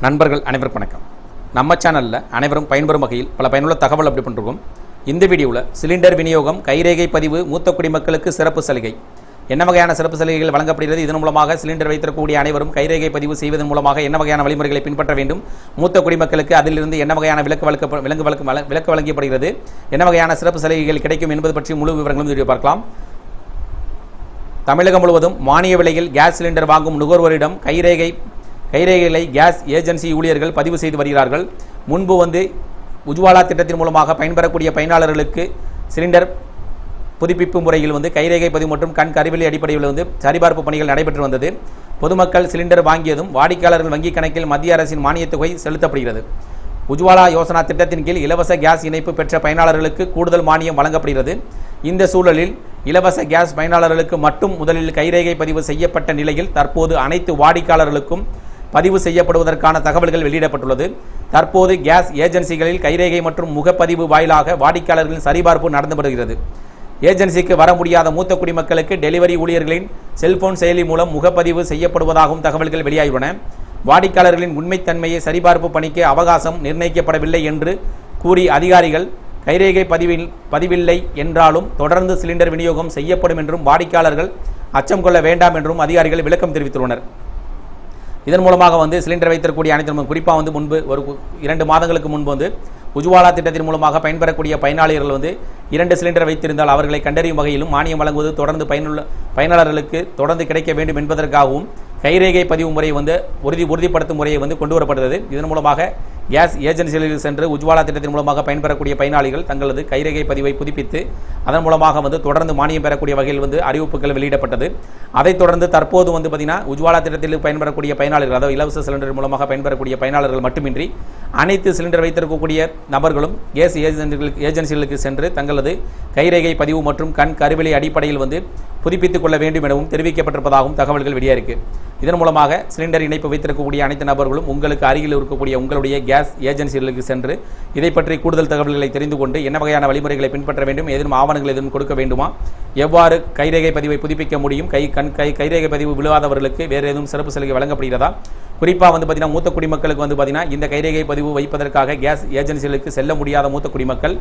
நண்பர்கள் அனைவருக்கும் வணக்கம். நம்ம சேனலில் அனைவரும் பயன்பெறும் வகையில் பல பயனுள்ள தகவல் அப்படி பண்ணிருக்கோம். இந்த வீடியோவில் சிலிண்டர் விநியோகம் கைரேகை பதிவு மூத்த குடிமக்களுக்கு சிறப்பு சலுகை. என்ன வகையான சிறப்பு சலுகைகள் வழங்கப்படுகிறது? இதன் மூலமாக சிலிண்டர் வைத்திருக்கக்கூடிய அனைவரும் கைரேகை பதிவு செய்வதன் மூலமாக என்ன வகையான வழிமுறைகளை பின்பற்ற வேண்டும்? மூத்த குடிமக்களுக்கு அதிலிருந்து என்ன வகையான விலக்கு வழக்க விலங்கு வழக்கு வழ- விலக்கு வழங்கப்படுகிறது? என்ன வகையான சிறப்பு சலுகைகள் கிடைக்கும் என்பது பற்றி முழு விவரங்களும் வீடியோ பார்க்கலாம். தமிழகம் முழுவதும் மானிய விலையில் கேஸ் சிலிண்டர் வாங்கும் நுகர்வோரிடம் கைரேகை கைரேகைகளை கேஸ் ஏஜென்சி ஊழியர்கள் பதிவு செய்து வருகிறார்கள். முன்பு வந்து உஜ்வாலா திட்டத்தின் மூலமாக பயன்பெறக்கூடிய பயனாளர்களுக்கு சிலிண்டர் புதுப்பிப்பு முறையில் வந்து கைரேகை பதிவு மற்றும் கண் கருவிலை அடிப்படையில் வந்து சரிபார்ப்பு பணிகள் நடைபெற்று வந்தது. பொதுமக்கள் சிலிண்டர் வாங்கியதும் வாடிக்கையாளர்கள் வங்கிக் கணக்கில் மத்திய அரசின் மானியத் தொகை செலுத்தப்படுகிறது. உஜ்வாலா யோசனா திட்டத்தின் கீழ் இலவச கேஸ் இணைப்பு பெற்ற பயனாளர்களுக்கு கூடுதல் மானியம் வழங்கப்படுகிறது. இந்த சூழலில் இலவச கேஸ் பயனாளர்களுக்கு மட்டும் முதலில் கைரேகை பதிவு செய்யப்பட்ட நிலையில் தற்போது அனைத்து வாடிக்கையாளர்களுக்கும் பதிவு செய்யப்படுவதற்கான தகவல்கள் வெளியிடப்பட்டுள்ளது. தற்போது கேஸ் ஏஜென்சிகளில் கைரேகை மற்றும் முகப்பதிவு வாயிலாக வாடிக்கையாளர்களின் சரிபார்ப்பு நடந்து வருகிறது. ஏஜென்சிக்கு வர முடியாத மூத்த குடிமக்களுக்கு டெலிவரி ஊழியர்களின் செல்போன் செயலி மூலம் முகப்பதிவு செய்யப்படுவதாகவும் தகவல்கள் வெளியாகியுள்ளன. வாடிக்கையாளர்களின் உண்மைத்தன்மையை சரிபார்ப்பு பணிக்கு அவகாசம் நிர்ணயிக்கப்படவில்லை என்று கூறி அதிகாரிகள் கைரேகை பதிவில் பதிவில்லை என்றாலும் தொடர்ந்து சிலிண்டர் விநியோகம் செய்யப்படும் என்றும் வாடிக்கையாளர்கள் அச்சம் கொள்ள வேண்டாம் என்றும் அதிகாரிகள் விளக்கம் தெரிவித்துள்ளனர். இதன் மூலமாக வந்து சிலிண்டர் வைத்திருக்கக்கூடிய அனைத்து குறிப்பாக வந்து முன்பு ஒரு இரண்டு மாதங்களுக்கு முன்பு வந்து உஜ்வாலா திட்டத்தின் மூலமாக பயன்பெறக்கூடிய பயனாளிகள் வந்து இரண்டு சிலிண்டர் வைத்திருந்தால் அவர்களை கண்டறியும் வகையிலும் மானியம் வழங்குவது தொடர்ந்து பயனுள்ள பயனாளர்களுக்கு தொடர்ந்து கிடைக்க வேண்டும் என்பதற்காகவும் கைரேகை பதிவு முறை வந்து உறுதி உறுதிப்படுத்தும் முறையை வந்து கொண்டு வரப்படுகிறது இதன் மூலமாக கேஸ் ஏஜென்சிகளில் சென்று உஜ்வாலா திட்டத்தின் மூலமாக பயன்பெறக்கூடிய பயனாளிகள் தங்களது கைரேகை பதிவை புதுப்பித்து அதன் மூலமாக வந்து தொடர்ந்து மானியம் பெறக்கூடிய வகையில் வந்து அறிவிப்புகள் வெளியிடப்பட்டது. அதைத் தொடர்ந்து தற்போது வந்து பார்த்திங்கன்னா உஜ்வாலா திட்டத்தில் பயன்பெறக்கூடிய பயனாளர்கள் அதாவது இலவச சிலிண்டர் மூலமாக பயன்பெறக்கூடிய பயனாளர்கள் மட்டுமின்றி அனைத்து சிலிண்டர் வைத்திருக்கக்கூடிய நபர்களும் கேஸ் ஏஜென்சிகளுக்கு ஏஜென்சிகளுக்கு சென்று தங்களது கைரேகை பதிவு மற்றும் கண் கருவிலை அடிப்படையில் வந்து புதுப்பித்துக் கொள்ள வேண்டும் எனவும் தெரிவிக்கப்பட்டிருப்பதாகவும் தகவல்கள் வெளியாயிருக்கு. இதன் மூலமாக சிலிண்டர் இணைப்பு வைத்திருக்கக்கூடிய அனைத்து நபர்களும் உங்களுக்கு அருகில் இருக்கக்கூடிய உங்களுடைய கேஸ் ஏஜென்சிகளுக்கு சென்று இதை பற்றி கூடுதல் தகவல்களை தெரிந்து கொண்டு என்ன வகையான வழிமுறைகளை பின்பற்ற வேண்டும் ஏதேனும் ஆவணங்கள் எதுவும் கொடுக்க வேண்டுமா? எவ்வாறு கைரேகை பதிவை புதுப்பிக்க முடியும்? கை கண் கை கைரேகை பதிவு விழுவாதவர்களுக்கு வேறு எதுவும் சிறப்பு சலுகை வழங்கப்படுகிறதா? குறிப்பாக வந்து பார்த்தீங்கன்னா மூத்த குடிமக்களுக்கு வந்து பார்த்தீங்கன்னா இந்த கைரேகை பதிவு வைப்பதற்காக கேஸ் ஏஜென்சிகளுக்கு செல்ல முடியாத மூத்த குடிமக்கள்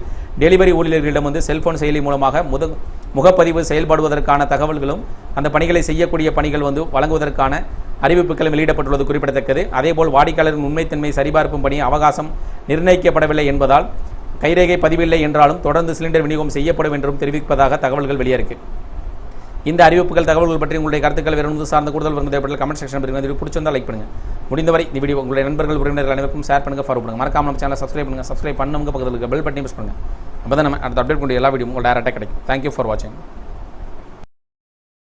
டெலிவரி ஊழியர்களிடம் வந்து செல்போன் செயலி மூலமாக முத முகப்பதிவு செயல்படுவதற்கான தகவல்களும் அந்த பணிகளை செய்யக்கூடிய பணிகள் வந்து வழங்குவதற்கான அறிவிப்புகளும் வெளியிடப்பட்டுள்ளது குறிப்பிடத்தக்கது. அதேபோல் வாடிக்கையாளரின் உண்மைத்தன்மை சரிபார்க்கும் பணி அவகாசம் நிர்ணயிக்கப்படவில்லை என்பதால் கைரேகை பதிவில்லை என்றாலும் தொடர்ந்து சிலிண்டர் விநியோகம் செய்யப்படும் என்றும் தெரிவிப்பதாக தகவல்கள் வெளியிருக்கு இந்த அறிவிப்புகள் தகவல்கள் பற்றி உங்களுடைய கருத்துக்கள் வேறு ஒன்று சார்ந்த கூடுதல் வருவது தேவைப்பட்ட கமெண்ட் செக்ஷன் பண்ணுங்க பிடிச்சிருந்தால் பிடிச்சிருந்தா லைக் பண்ணுங்க. முடிந்தவரை இந்த வீடியோ உங்களுடைய நண்பர்கள் உறவினர்கள் அனைவருக்கும் ஷேர் பண்ணுங்க ஃபாலோ பண்ணுங்க. மறக்காம நம்ம சேனலை சப்ஸ்கிரைப் பண்ணுங்க. சப்ஸ்கிரைப் பண்ணுங்க பக்கத்தில் இருக்க பெல் பட்டனை ப்ரெஸ் பண்ணுங்க. அப்போ தான் நம்ம அடுத்த அப்டேட் கொண்டு எல்லா வீடியோ உங்களுக்கு டேரெக்டாக கிடைக்கும். தேங்க்யூ ஃபார் வாட்சிங்